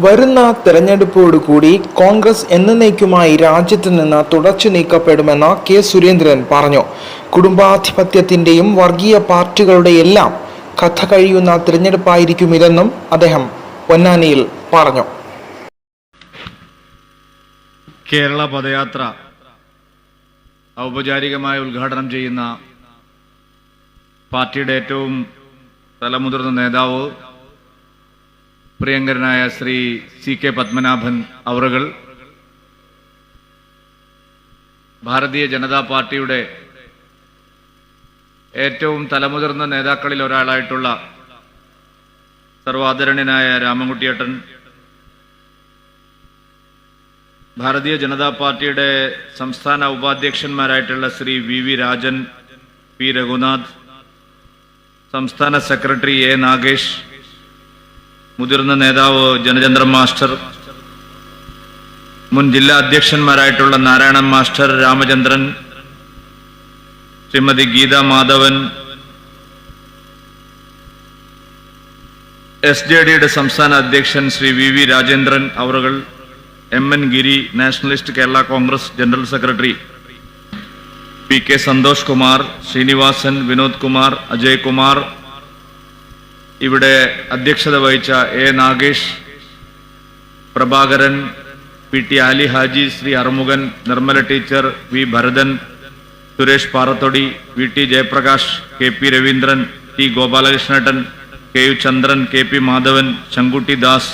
വരുന്ന തെരഞ്ഞെടുപ്പോടുകൂടി കോൺഗ്രസ് എന്നേക്കുമായി രാജ്യത്ത് നിന്ന് തുടച്ചു നീക്കപ്പെടുമെന്ന് കെ സുരേന്ദ്രൻ പറഞ്ഞു. കുടുംബാധിപത്യത്തിന്റെയും വർഗീയ പാർട്ടികളുടെയെല്ലാം കഥ കഴിയുന്ന തിരഞ്ഞെടുപ്പായിരിക്കും ഇതെന്നും അദ്ദേഹം പൊന്നാനിയിൽ പറഞ്ഞു. കേരള പദയാത്ര ഔപചാരികമായി ഉദ്ഘാടനം ചെയ്യുന്ന പാർട്ടിയുടെ ഏറ്റവും തലമുതിർന്ന നേതാവ് പ്രിയങ്കരനായ ശ്രീ സി കെ പത്മനാഭൻ അവറുകൾ ഭാരതീയ ജനതാ പാർട്ടിയുടെ ഏറ്റവും തലമുതിർന്ന നേതാക്കളിൽ ഒരാളായിട്ടുള്ള സർവാദരണീയനായ രാമൻകുട്ടിയേട്ടൻ ഭാരതീയ ജനതാ പാർട്ടിയുടെ സംസ്ഥാന ഉപാധ്യക്ഷന്മാരായിട്ടുള്ള Shri V V Rajan P Raghunath സംസ്ഥാന സെക്രട്ടറി എ നാഗേഷ് മുതിർന്ന നേതാവ് ജനചന്ദ്രൻ മാസ്റ്റർ മുൻ ജില്ലാ അധ്യക്ഷന്മാരായിട്ടുള്ള Narayanan master Ramachandran Shrimati Geetha Madhavan S J ഡിയുടെ സംസ്ഥാന അധ്യക്ഷൻ ശ്രീ വി വി രാജേന്ദ്രൻ അവറുകൾ M N Giri Nationalist Kerala Congress general secretary P K Santhosh Kumar Srinivasan Vinod Kumar Ajay Kumar ഇവിടെ അധ്യക്ഷത വഹിച്ച A Nagesh Prabhakaran P T Ali Haji Shri Arumughan Nirmala teacher V Bharathan Suresh Parathodi V T Jayaprakash K P Raveendran T ഗോപാലകൃഷ്ണേട്ടൻ K U Chandran K P Madhavan Sankutty Das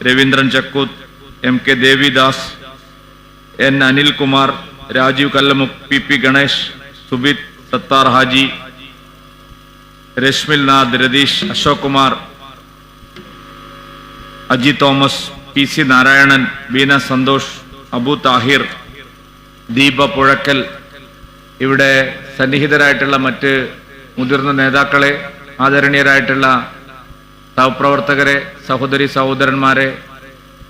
Raveendran Chakkooth M K Devidas N Anilkumar Rajeev Kallamukh P P Ganesh Subith Sathar Haji Rashmil Nath Ratheesh Ashok Kumar Aji Thomas P C Narayanan Beena Santhosh Abu Thahir Deepa Puzhakkal. ഇവിടെ സന്നിഹിതരായിട്ടുള്ള മറ്റ് മുതിർന്ന നേതാക്കളെ ആദരണീയരായിട്ടുള്ള സഹപ്രവർത്തകരെ സഹോദരി സഹോദരന്മാരെ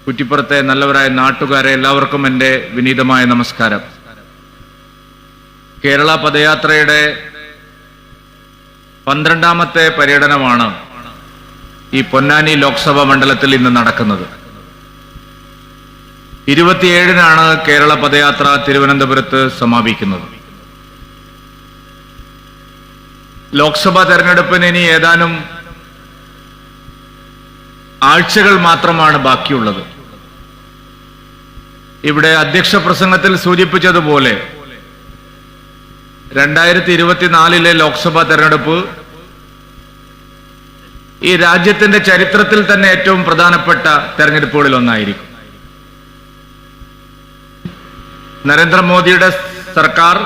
കുറ്റിപ്പുറത്തെ നല്ലവരായ നാട്ടുകാരെ എല്ലാവർക്കും എന്റെ വിനീതമായ നമസ്കാരം. കേരള പദയാത്രയുടെ പന്ത്രണ്ടാമത്തെ പര്യടനമാണ് ഈ പൊന്നാനി ലോക്സഭാ മണ്ഡലത്തിൽ ഇന്ന് നടക്കുന്നത്. ഇരുപത്തിയേഴിനാണ് കേരള പദയാത്ര തിരുവനന്തപുരത്ത് സമാപിക്കുന്നത്. ലോക്സഭാ തെരഞ്ഞെടുപ്പിന് ഇനി ഏതാനും ആഴ്ചകൾ മാത്രമാണ് ബാക്കിയുള്ളത്. ഇവിടെ അധ്യക്ഷ പ്രസംഗത്തിൽ സൂചിപ്പിച്ചതുപോലെ രണ്ടായിരത്തി ഇരുപത്തിനാലിലെ ലോക്സഭാ തെരഞ്ഞെടുപ്പ് ഈ രാജ്യത്തിന്റെ ചരിത്രത്തിൽ തന്നെ ഏറ്റവും പ്രധാനപ്പെട്ട തെരഞ്ഞെടുപ്പുകളിൽ ഒന്നായിരിക്കും. നരേന്ദ്രമോദിയുടെ സർക്കാർ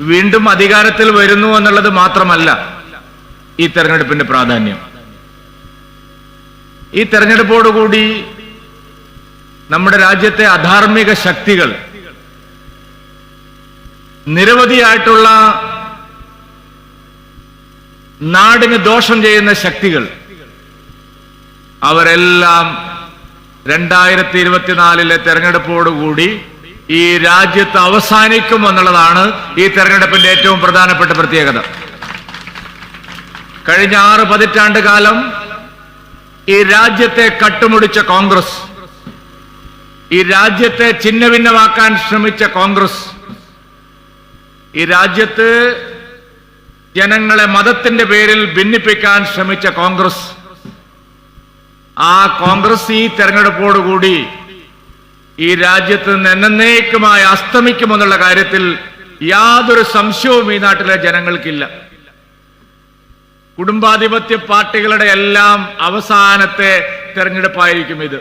വീണ്ടും അധികാരത്തിൽ വരുന്നു എന്നുള്ളത് മാത്രമല്ല ഈ തെരഞ്ഞെടുപ്പിന്റെ പ്രാധാന്യം. ഈ തെരഞ്ഞെടുപ്പോടുകൂടി നമ്മുടെ രാജ്യത്തെ അധാർമിക ശക്തികൾ നിരവധിയായിട്ടുള്ള നാടിന് ദോഷം ചെയ്യുന്ന ശക്തികൾ. അവരെല്ലാം രണ്ടായിരത്തി ഇരുപത്തിനാലിലെ തെരഞ്ഞെടുപ്പോടുകൂടി ഈ രാജ്യത്ത് അവസാനിക്കും എന്നുള്ളതാണ് ഈ തെരഞ്ഞെടുപ്പിന്റെ ഏറ്റവും പ്രധാനപ്പെട്ട പ്രത്യേകത. കഴിഞ്ഞ ആറ് പതിറ്റാണ്ട് കാലം ഈ രാജ്യത്തെ കട്ടുമുടിച്ച കോൺഗ്രസ് ഈ രാജ്യത്തെ ഛിന്നഭിന്നമാക്കാൻ ശ്രമിച്ച കോൺഗ്രസ് ഈ രാജ്യത്ത് ജനങ്ങളെ മതത്തിന്റെ പേരിൽ ഭിന്നിപ്പിക്കാൻ ശ്രമിച്ച കോൺഗ്രസ്. ആ കോൺഗ്രസ് ഈ തെരഞ്ഞെടുപ്പോടുകൂടി ഈ രാജ്യത്ത് നിന്ന് എന്നേക്കുമായി അസ്തമിക്കുമെന്നുള്ള കാര്യത്തിൽ യാതൊരു സംശയവും ഈ നാട്ടിലെ ജനങ്ങൾക്കില്ല. കുടുംബാധിപത്യ പാർട്ടികളുടെ എല്ലാം അവസാനത്തെ തെരഞ്ഞെടുപ്പായിരിക്കും ഇത്.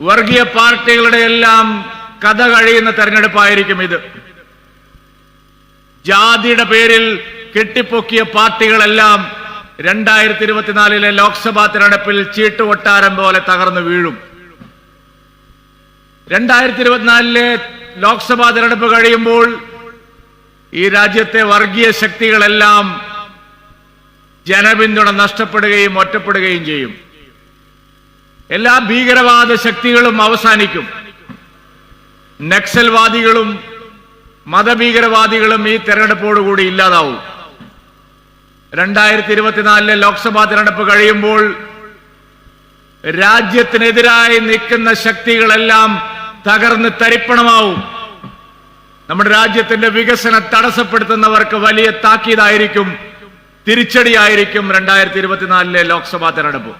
വർഗീയ പാർട്ടികളുടെ എല്ലാം കഥ കഴിയുന്ന തെരഞ്ഞെടുപ്പായിരിക്കും ഇത്. ജാതിയുടെ പേരിൽ കെട്ടിപ്പൊക്കിയ പാർട്ടികളെല്ലാം രണ്ടായിരത്തി ഇരുപത്തിനാലിലെ ലോക്സഭാ തെരഞ്ഞെടുപ്പിൽ ചീട്ടുകൊട്ടാരം പോലെ തകർന്നു വീഴും. രണ്ടായിരത്തി ഇരുപത്തിനാലിലെ ലോക്സഭാ തെരഞ്ഞെടുപ്പ് കഴിയുമ്പോൾ ഈ രാജ്യത്തെ വർഗീയ ശക്തികളെല്ലാം ജനപിന്തുണ നഷ്ടപ്പെടുകയും ഒറ്റപ്പെടുകയും ചെയ്യും. എല്ലാ ഭീകരവാദ ശക്തികളും അവസാനിക്കും. നക്സൽവാദികളും മതഭീകരവാദികളും ഈ തെരഞ്ഞെടുപ്പോടുകൂടി ഇല്ലാതാവും. രണ്ടായിരത്തി ഇരുപത്തിനാലിലെ ലോക്സഭാ തെരഞ്ഞെടുപ്പ് കഴിയുമ്പോൾ രാജ്യത്തിനെതിരായി നിൽക്കുന്ന ശക്തികളെല്ലാം തകർന്ന് തരിപ്പണമാവും. നമ്മുടെ രാജ്യത്തിന്റെ വികസനം തടസ്സപ്പെടുത്തുന്നവർക്ക് വലിയ താക്കീതായിരിക്കും തിരിച്ചടിയായിരിക്കും രണ്ടായിരത്തി ഇരുപത്തിനാലിലെ ലോക്സഭാ തെരഞ്ഞെടുപ്പ്.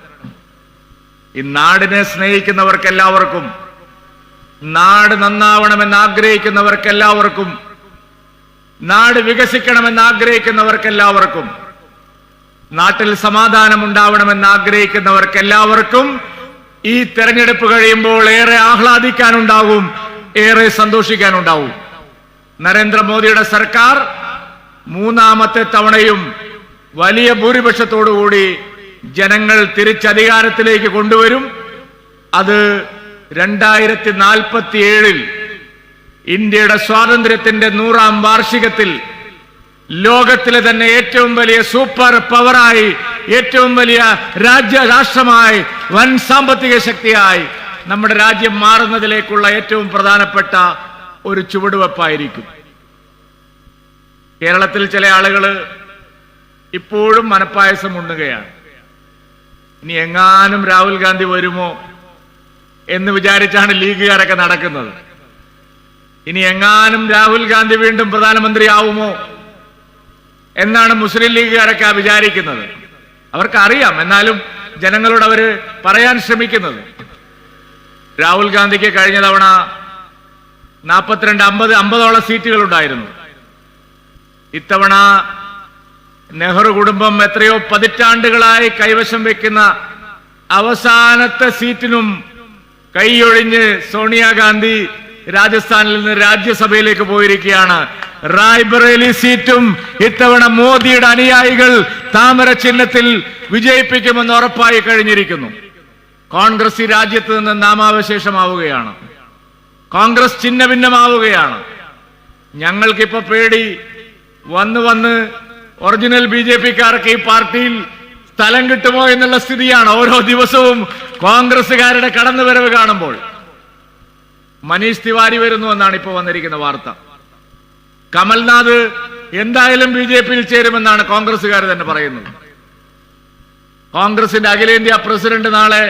ഈ നാടിനെ സ്നേഹിക്കുന്നവർക്ക് എല്ലാവർക്കും നാട് നന്നാവണമെന്ന് ആഗ്രഹിക്കുന്നവർക്കെല്ലാവർക്കും നാട് വികസിക്കണമെന്ന് ആഗ്രഹിക്കുന്നവർക്കെല്ലാവർക്കും നാട്ടിൽ സമാധാനം ഉണ്ടാവണമെന്ന് ആഗ്രഹിക്കുന്നവർക്കെല്ലാവർക്കും ഈ തെരഞ്ഞെടുപ്പ് കഴിയുമ്പോൾ ഏറെ ആഹ്ലാദിക്കാനുണ്ടാവും ഏറെ സന്തോഷിക്കാനുണ്ടാവും നരേന്ദ്രമോദിയുടെ സർക്കാർ മൂന്നാമത്തെ തവണയും വലിയ ഭൂരിപക്ഷത്തോടുകൂടി ജനങ്ങൾ തിരിച്ചധികാരത്തിലേക്ക് കൊണ്ടുവരും. അത് രണ്ടായിരത്തി നാൽപ്പത്തി ഏഴിൽ ഇന്ത്യയുടെ സ്വാതന്ത്ര്യത്തിന്റെ നൂറാം വാർഷികത്തിൽ ലോകത്തിലെ തന്നെ ഏറ്റവും വലിയ സൂപ്പർ പവറായി ഏറ്റവും വലിയ രാജ്യ രാഷ്ട്രമായി വൻ സാമ്പത്തിക ശക്തിയായി നമ്മുടെ രാജ്യം മാറുന്നതിലേക്കുള്ള ഏറ്റവും പ്രധാനപ്പെട്ട ഒരു ചുവടുവെപ്പായിരിക്കും. കേരളത്തിൽ ചില ആളുകൾ ഇപ്പോഴും മനപ്പായസം ഉണ്ണുകയാണ്. ഇനി എങ്ങാനും രാഹുൽ ഗാന്ധി വരുമോ? എന്ന് വിചാരിച്ചാണ് ലീഗുകാരൊക്കെ നടക്കുന്നത്. ഇനി എങ്ങാനും രാഹുൽ ഗാന്ധി വീണ്ടും പ്രധാനമന്ത്രിയാവുമോ എന്നാണ് മുസ്ലിം ലീഗുകാരൊക്കെ വിചാരിക്കുന്നത്. അവർക്കറിയാം എന്നാലും ജനങ്ങളോട് അവർ പറയാൻ ശ്രമിക്കുന്നത്. രാഹുൽ ഗാന്ധിക്ക് കഴിഞ്ഞ തവണ നാൽപ്പത്തിരണ്ട് അമ്പത് അമ്പതോളം സീറ്റുകൾ ഉണ്ടായിരുന്നു ഇത്തവണ നെഹ്റു കുടുംബം എത്രയോ പതിറ്റാണ്ടുകളായി കൈവശം വെക്കുന്ന അവസാനത്തെ സീറ്റിനും കൈയൊഴിഞ്ഞ് സോണിയാഗാന്ധി രാജസ്ഥാനിൽ നിന്ന് രാജ്യസഭയിലേക്ക് പോയിരിക്കുകയാണ്. റായ്ബറേലി സീറ്റും ഇത്തവണ മോദിയുടെ അനുയായികൾ താമര ചിഹ്നത്തിൽ വിജയിപ്പിക്കുമെന്ന് ഉറപ്പായി കഴിഞ്ഞിരിക്കുന്നു. കോൺഗ്രസ് ഈ രാജ്യത്ത് നിന്ന് നാമാവശേഷമാവുകയാണ്. കോൺഗ്രസ് ചിഹ്ന ഭിന്നമാവുകയാണ് ഞങ്ങൾക്കിപ്പോ പേടി. വന്ന് വന്ന് ഒറിജിനൽ ബി ജെ പിക്കാർക്ക് ഈ പാർട്ടിയിൽ സ്ഥലം കിട്ടുമോ എന്നുള്ള സ്ഥിതിയാണ് ഓരോ ദിവസവും കോൺഗ്രസുകാരുടെ കടന്നുവരവ് കാണുമ്പോൾ. മനീഷ് തിവാരി വരുന്നു എന്നാണ് ഇപ്പോൾ വന്നിരിക്കുന്ന വാർത്ത. കമൽനാഥ് എന്തായാലും ബി ജെ പിയിൽ ചേരുമെന്നാണ് കോൺഗ്രസുകാർ തന്നെ പറയുന്നത്. കോൺഗ്രസിന്റെ അഖിലേന്ത്യാ പ്രസിഡന്റ് നാളെ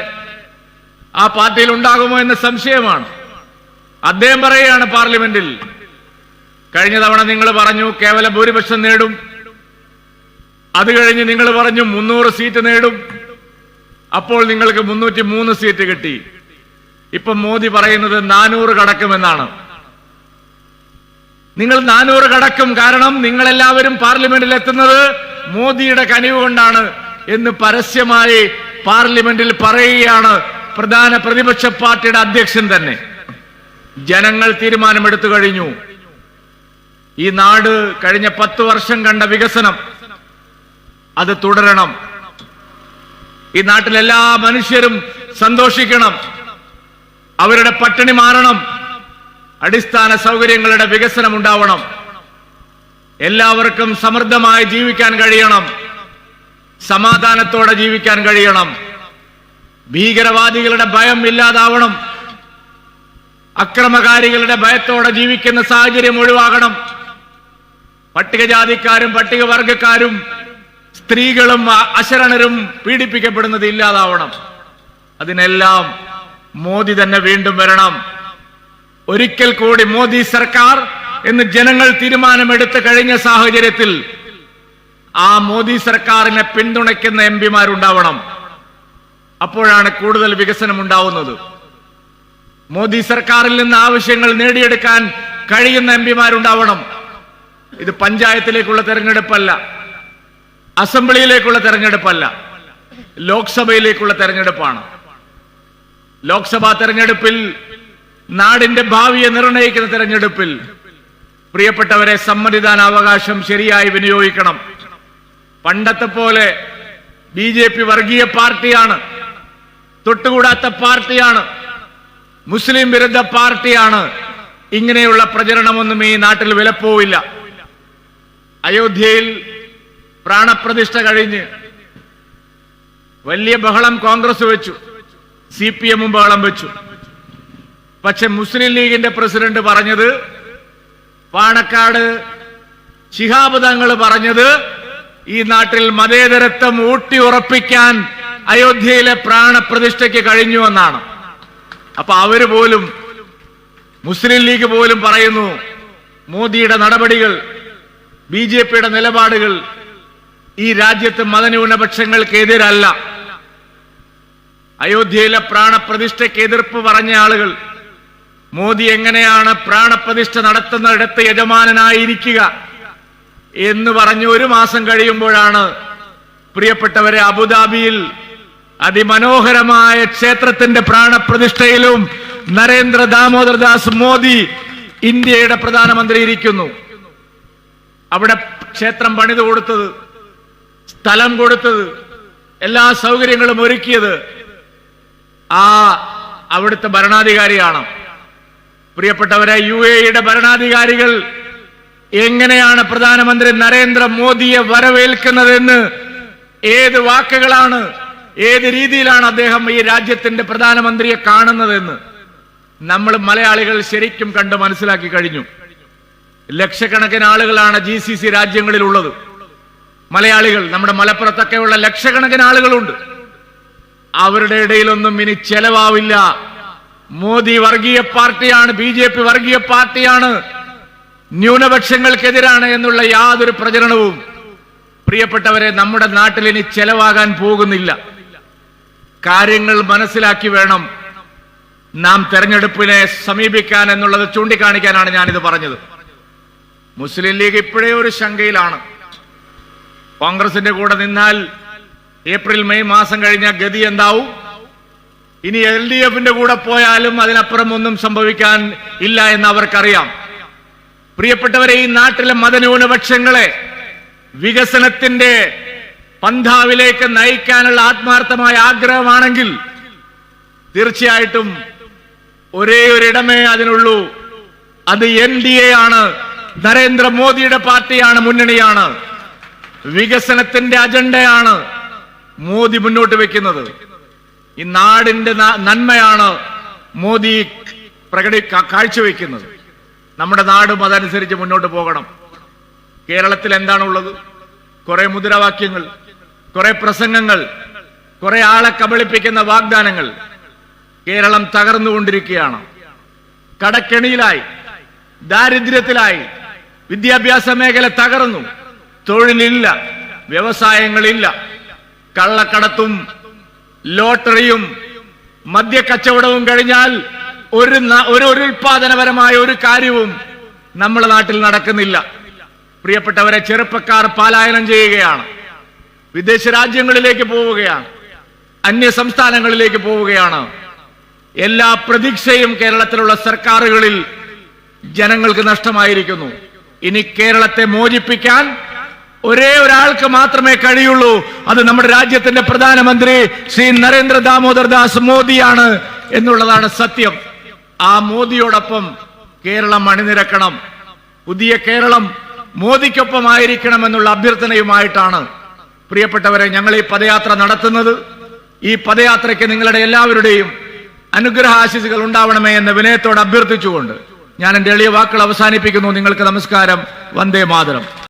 ആ പാർട്ടിയിൽ ഉണ്ടാകുമോ എന്ന സംശയമാണ്. അദ്ദേഹം പറയുകയാണ് പാർലമെന്റിൽ കഴിഞ്ഞ തവണ നിങ്ങൾ പറഞ്ഞു കേവല ഭൂരിപക്ഷം നേടും അത് കഴിഞ്ഞ് നിങ്ങൾ പറഞ്ഞു മുന്നൂറ് സീറ്റ് നേടും. അപ്പോൾ നിങ്ങൾക്ക് മുന്നൂറ്റി മൂന്ന് സീറ്റ് കിട്ടി. ഇപ്പൊ മോദി പറയുന്നത് നാനൂറ് കടക്കുമെന്നാണ്. നിങ്ങൾ നാനൂറ് കടക്കും കാരണം നിങ്ങളെല്ലാവരും പാർലമെന്റിൽ എത്തുന്നത് മോദിയുടെ കനിവ് കൊണ്ടാണ് എന്ന് പരസ്യമായി പാർലമെന്റിൽ പറയുകയാണ് പ്രധാന പ്രതിപക്ഷ പാർട്ടിയുടെ അധ്യക്ഷൻ തന്നെ. ജനങ്ങൾ തീരുമാനമെടുത്തു കഴിഞ്ഞു. ഈ നാട് കഴിഞ്ഞ പത്ത് വർഷം കണ്ട വികസനം. അത് തുടരണം. ഈ നാട്ടിലെല്ലാ മനുഷ്യരും സന്തോഷിക്കണം. അവരുടെ പട്ടിണി മാറണം. അടിസ്ഥാന സൗകര്യങ്ങളുടെ വികസനം ഉണ്ടാവണം. എല്ലാവർക്കും സമൃദ്ധമായി ജീവിക്കാൻ കഴിയണം. സമാധാനത്തോടെ ജീവിക്കാൻ കഴിയണം. ഭീകരവാദികളുടെ ഭയം ഇല്ലാതാവണം. അക്രമകാരികളുടെ ഭയത്തോടെ ജീവിക്കുന്ന സാഹചര്യം ഒഴിവാകണം. പട്ടികജാതിക്കാരും പട്ടികവർഗക്കാരും സ്ത്രീകളും അശരണരും പീഡിപ്പിക്കപ്പെടുന്നത് ഇല്ലാതാവണം. അതിനെല്ലാം മോദി തന്നെ വീണ്ടും വരണം. ഒരിക്കൽ കൂടി മോദി സർക്കാർ എന്ന് ജനങ്ങൾ തീരുമാനമെടുത്ത് കഴിഞ്ഞ സാഹചര്യത്തിൽ ആ മോദി സർക്കാരിനെ പിന്തുണയ്ക്കുന്ന എം പിമാരുണ്ടാവണം. അപ്പോഴാണ് കൂടുതൽ വികസനം ഉണ്ടാവുന്നത് മോദി സർക്കാരിൽ നിന്ന് ആവശ്യങ്ങൾ നേടിയെടുക്കാൻ കഴിയുന്ന എം പിമാരുണ്ടാവണം. ഇത് പഞ്ചായത്തിലേക്കുള്ള തെരഞ്ഞെടുപ്പല്ല. അസംബ്ലിയിലേക്കുള്ള തെരഞ്ഞെടുപ്പല്ല ലോക്സഭയിലേക്കുള്ള തെരഞ്ഞെടുപ്പാണ്. ലോക്സഭാ തെരഞ്ഞെടുപ്പിൽ നാടിന്റെ ഭാവിയെ നിർണയിക്കുന്ന തെരഞ്ഞെടുപ്പിൽ പ്രിയപ്പെട്ടവരെ സമ്മതിദാനാവകാശം ശരിയായി വിനിയോഗിക്കണം. പണ്ടത്തെ പോലെ ബി ജെ പി വർഗീയ പാർട്ടിയാണ് തൊട്ടുകൂടാത്ത പാർട്ടിയാണ് മുസ്ലിം വിരുദ്ധ പാർട്ടിയാണ്. ഇങ്ങനെയുള്ള പ്രചരണമൊന്നും ഈ നാട്ടിൽ വിലപ്പോവില്ല. അയോധ്യയിൽ പ്രാണപ്രതിഷ്ഠ കഴിഞ്ഞ് വലിയ ബഹളം കോൺഗ്രസ് വെച്ചു സി പി എമ്മും ബഹളം വെച്ചു. പക്ഷെ മുസ്ലിം ലീഗിന്റെ പ്രസിഡന്റ് പറഞ്ഞത് പാണക്കാട് ശിഹാബ് തങ്ങൾ പറഞ്ഞത് ഈ നാട്ടിൽ മതേതരത്വം ഊട്ടി ഉറപ്പിക്കാൻ അയോധ്യയിലെ പ്രാണപ്രതിഷ്ഠയ്ക്ക് കഴിഞ്ഞു എന്നാണ്. അപ്പൊ അവർ പോലും മുസ്ലിം ലീഗ് പോലും പറയുന്നു മോദിയുടെ നടപടികൾ ബി ജെ പിയുടെ നിലപാടുകൾ ഈ രാജ്യത്ത് മതന്യൂനപക്ഷങ്ങൾക്കെതിരല്ല. അയോധ്യയിലെ പ്രാണപ്രതിഷ്ഠയ്ക്ക് എതിർപ്പ് പറഞ്ഞ ആളുകൾ മോദി എങ്ങനെയാണ് പ്രാണപ്രതിഷ്ഠ നടത്തുന്നിടത്ത് യജമാനനായിരിക്കുക എന്ന് പറഞ്ഞു ഒരു മാസം കഴിയുമ്പോഴാണ് പ്രിയപ്പെട്ടവരെ അബുദാബിയിൽ അതിമനോഹരമായ ക്ഷേത്രത്തിന്റെ പ്രാണപ്രതിഷ്ഠയിലും നരേന്ദ്ര ദാമോദർദാസ് മോദി ഇന്ത്യയുടെ പ്രധാനമന്ത്രി ഇരിക്കുന്നു അവിടെ ക്ഷേത്രം പണിതു കൊടുത്തത് സ്ഥലം കൊടുത്തത് എല്ലാ സൗകര്യങ്ങളും ഒരുക്കിയത് ആ അവിടുത്തെ ഭരണാധികാരിയാണ്. പ്രിയപ്പെട്ടവരെ യു എയുടെ ഭരണാധികാരികൾ എങ്ങനെയാണ് പ്രധാനമന്ത്രി നരേന്ദ്രമോദിയെ വരവേൽക്കുന്നതെന്ന് ഏത് വാക്കുകളാണ് ഏത് രീതിയിലാണ് അദ്ദേഹം ഈ രാജ്യത്തിന്റെ പ്രധാനമന്ത്രിയെ കാണുന്നതെന്ന് നമ്മൾ മലയാളികൾ ശരിക്കും കണ്ട് മനസ്സിലാക്കി കഴിഞ്ഞു. ലക്ഷക്കണക്കിന് ആളുകളാണ് ജി സി സി രാജ്യങ്ങളിലുള്ളത്. മലയാളികൾ നമ്മുടെ മലപ്പുറത്തൊക്കെയുള്ള ലക്ഷക്കണക്കിന് ആളുകളുണ്ട്. അവരുടെ ഇടയിലൊന്നും ഇനി ചെലവാവില്ല. മോദി വർഗീയ പാർട്ടിയാണ് ബി ജെ പി വർഗീയ പാർട്ടിയാണ്. ന്യൂനപക്ഷങ്ങൾക്കെതിരാണ് എന്നുള്ള യാതൊരു പ്രചരണവും പ്രിയപ്പെട്ടവരെ നമ്മുടെ നാട്ടിൽ ഇനി ചെലവാകാൻ പോകുന്നില്ല. കാര്യങ്ങൾ മനസ്സിലാക്കി വേണം നാം തെരഞ്ഞെടുപ്പിനെ സമീപിക്കാൻ എന്നുള്ളത് ചൂണ്ടിക്കാണിക്കാനാണ് ഞാനിത് പറഞ്ഞത്. മുസ്ലിം ലീഗ് ഇപ്പോഴേ ഒരു ശങ്കയിലാണ്. കോൺഗ്രസിന്റെ കൂടെ നിന്നാൽ ഏപ്രിൽ മെയ് മാസം കഴിഞ്ഞ ഗതി എന്താവും? ഇനി എൽ ഡി എഫിന്റെ കൂടെ പോയാലും അതിനപ്പുറം ഒന്നും സംഭവിക്കാൻ ഇല്ല എന്ന് അവർക്കറിയാം. പ്രിയപ്പെട്ടവരെ ഈ നാട്ടിലെ മതന്യൂനപക്ഷങ്ങളെ വികസനത്തിന്റെ പന്ഥാവിലേക്ക് നയിക്കാനുള്ള ആത്മാർത്ഥമായ ആഗ്രഹമാണെങ്കിൽ തീർച്ചയായിട്ടും ഒരേ ഒരിടമേ അതിനുള്ളൂ. അത് എൻ ഡി എ ആണ്. നരേന്ദ്രമോദിയുടെ പാർട്ടിയാണ് മുന്നണിയാണ്. വികസനത്തിന്റെ അജണ്ടയാണ് മോദി മുന്നോട്ട് വെക്കുന്നത്. ഈ നാടിന്റെ നന്മയാണ് മോദി പ്രകടി കാഴ്ചവെക്കുന്നത്. നമ്മുടെ നാടും അതനുസരിച്ച് മുന്നോട്ട് പോകണം. കേരളത്തിൽ എന്താണുള്ളത്? കുറെ മുദ്രാവാക്യങ്ങൾ കുറെ പ്രസംഗങ്ങൾ കുറെ ആളെ കബളിപ്പിക്കുന്ന വാഗ്ദാനങ്ങൾ കേരളം തകർന്നുകൊണ്ടിരിക്കുകയാണ്. കടക്കെണിയിലായി ദാരിദ്ര്യത്തിലായി വിദ്യാഭ്യാസ മേഖല തകർന്നു. തൊഴിലില്ല വ്യവസായങ്ങളില്ല കള്ളക്കടത്തും ലോട്ടറിയും മദ്യക്കച്ചവടവും കഴിഞ്ഞാൽ ഒരു ഒരു ഉൽപാദനപരമായ ഒരു കാര്യവും നമ്മുടെ നാട്ടിൽ നടക്കുന്നില്ല. പ്രിയപ്പെട്ടവരെ ചെറുപ്പക്കാർ പലായനം ചെയ്യുകയാണ്. വിദേശ രാജ്യങ്ങളിലേക്ക് പോവുകയാണ്. അന്യ സംസ്ഥാനങ്ങളിലേക്ക് പോവുകയാണ്. എല്ലാ പ്രതീക്ഷയും കേരളത്തിലുള്ള സർക്കാരുകളിൽ ജനങ്ങൾക്ക് നഷ്ടമായിരിക്കുന്നു. ഇനി കേരളത്തെ മോചിപ്പിക്കാൻ ഒരേ ഒരാൾക്ക് മാത്രമേ കഴിയുള്ളൂ. അത് നമ്മുടെ രാജ്യത്തിന്റെ പ്രധാനമന്ത്രി ശ്രീ നരേന്ദ്ര ദാമോദർ ദാസ് മോദിയാണ് എന്നുള്ളതാണ് സത്യം. ആ മോദിയോടൊപ്പം കേരളം അണിനിരക്കണം. പുതിയ കേരളം മോദിക്കൊപ്പം ആയിരിക്കണം എന്നുള്ള അഭ്യർത്ഥനയുമായിട്ടാണ്. പ്രിയപ്പെട്ടവരെ ഞങ്ങൾ ഈ പദയാത്ര നടത്തുന്നത്. ഈ പദയാത്രയ്ക്ക് നിങ്ങളുടെ എല്ലാവരുടെയും അനുഗ്രഹ അനുഗ്രഹാശിസുകൾ ഉണ്ടാവണമേ എന്ന് വിനയത്തോട് അഭ്യർത്ഥിച്ചുകൊണ്ട് ഞാൻ എന്റെ എളിയ വാക്കുകൾ അവസാനിപ്പിക്കുന്നു. നിങ്ങൾക്ക് നമസ്കാരം. വന്ദേ മാതരം.